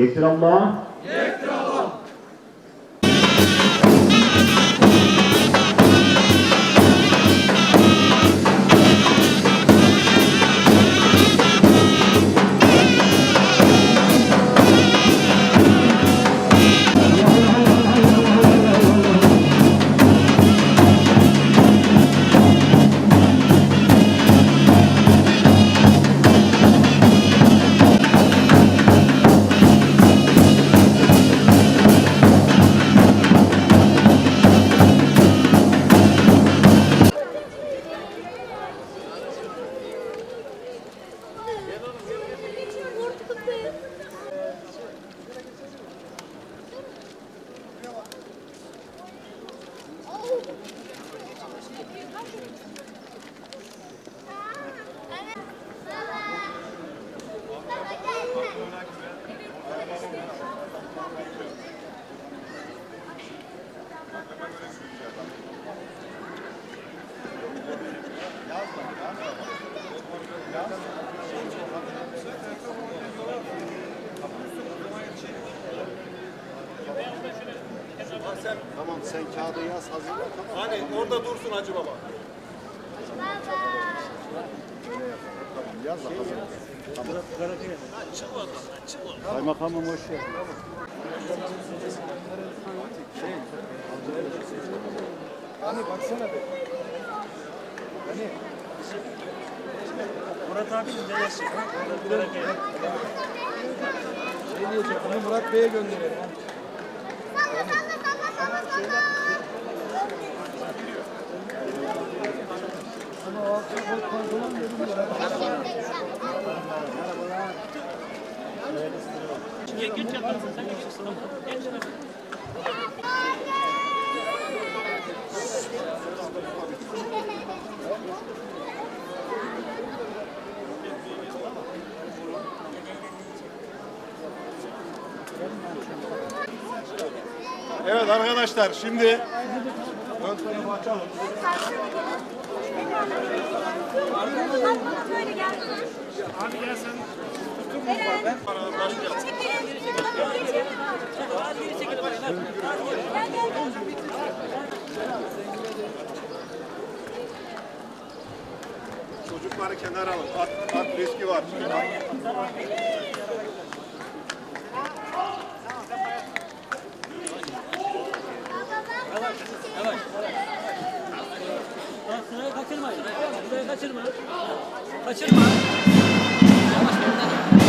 Yektir Allah'a sen kağıdı yaz hazırla tamam. Hani orada dursun Hacı Baba. Tamam yaz da hazırla. Tamam. Kaymakamım hoş geldin. Hani baksana be. Hani Murat abi de neresi? şey diyecek onu Murat Bey'e gönderelim. Ya. Geç yaparsın sen geçirsin ama. Geç yaparsın. Evet arkadaşlar şimdi ön tarafı açalım. Çocukları kenara alın. At, at riski var. Sırayı kaçırma. Sırayı kaçırma. Kaçırma. Sizleri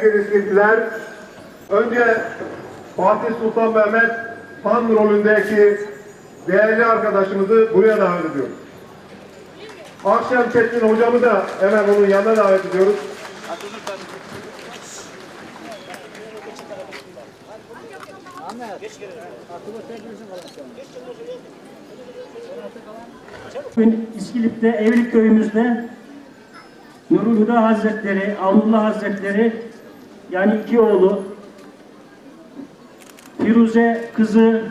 sevgili izleyiciler, önce Fatih Sultan Mehmet Han rolündeki değerli arkadaşımızı buraya davet ediyoruz. Akşam Çetin hocamı da hemen onun yanına davet ediyoruz. Bugün İskilip'te, Evlik köyümüzde Nurul Huda Hazretleri, Avnullah Hazretleri yani iki oğlu Firuze kızı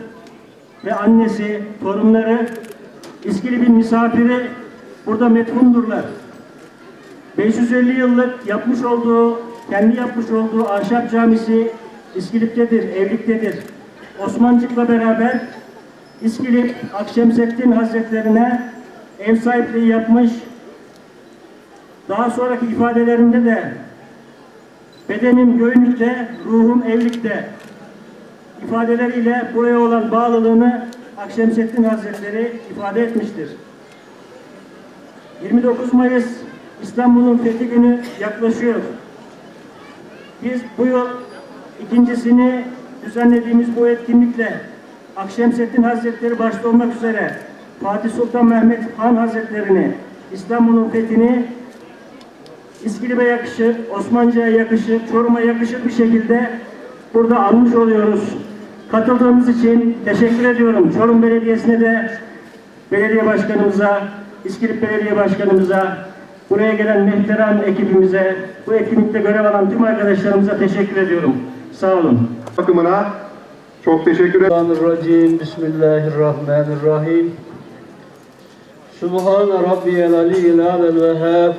ve annesi, torunları İskilip'in misafiri burada metfundurlar. 550 yıllık yapmış olduğu, kendi yapmış olduğu ahşap camisi İskilip'tedir, Evlik'tedir. Osmancık'la beraber İskilip Akşemseddin Hazretlerine ev sahipliği yapmış. Daha sonraki ifadelerinde de bedenim Göynük'te, ruhum Evlik'te ifadeleriyle buraya olan bağlılığını Akşemseddin Hazretleri ifade etmiştir. 29 Mayıs İstanbul'un fethi günü yaklaşıyor. Biz bu yıl ikincisini düzenlediğimiz bu etkinlikle Akşemseddin Hazretleri başta olmak üzere Fatih Sultan Mehmet Han Hazretlerini İstanbul'un fethini İskilip'e yakışır, Osmancı'ya yakışır, Çorum'a yakışır bir şekilde burada almış oluyoruz. Katıldığımız için teşekkür ediyorum. Çorum Belediyesi'ne de belediye başkanımıza, İskilip Belediye Başkanımıza, buraya gelen muhterem ekibimize, bu etkinlikte görev alan tüm arkadaşlarımıza teşekkür ediyorum. Sağ olun. Bakımına çok teşekkür ederim. Bismillahirrahmanirrahim. Subhane Rabbiyel Aliyyil Alel Vehhab.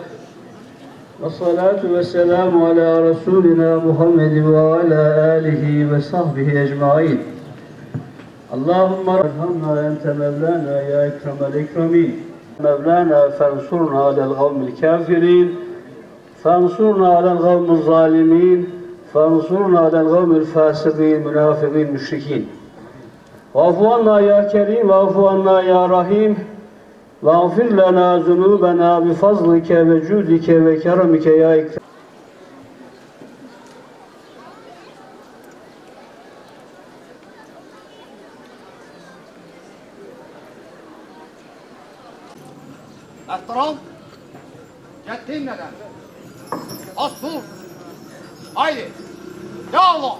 Ve salatu ve selamu ala Resulina Muhammed ve ala alihi ve sahbihi ecmain. Allahümme erhamna ente mevlana ya ekremel ekremin. Mevlana fensurna alel kavmil kafirin. فانصرنا على القوم الظالمين فانصرنا على القوم الفاسقين المنافقين المشركين واعف عنا يا كريم واعف عنا يا رحيم واغفر لنا ذنوبنا بفضلك وجودك وكرمك يا إكرام Ehtiram. Gittin neden? Az dur. Haydi. Ya Allah.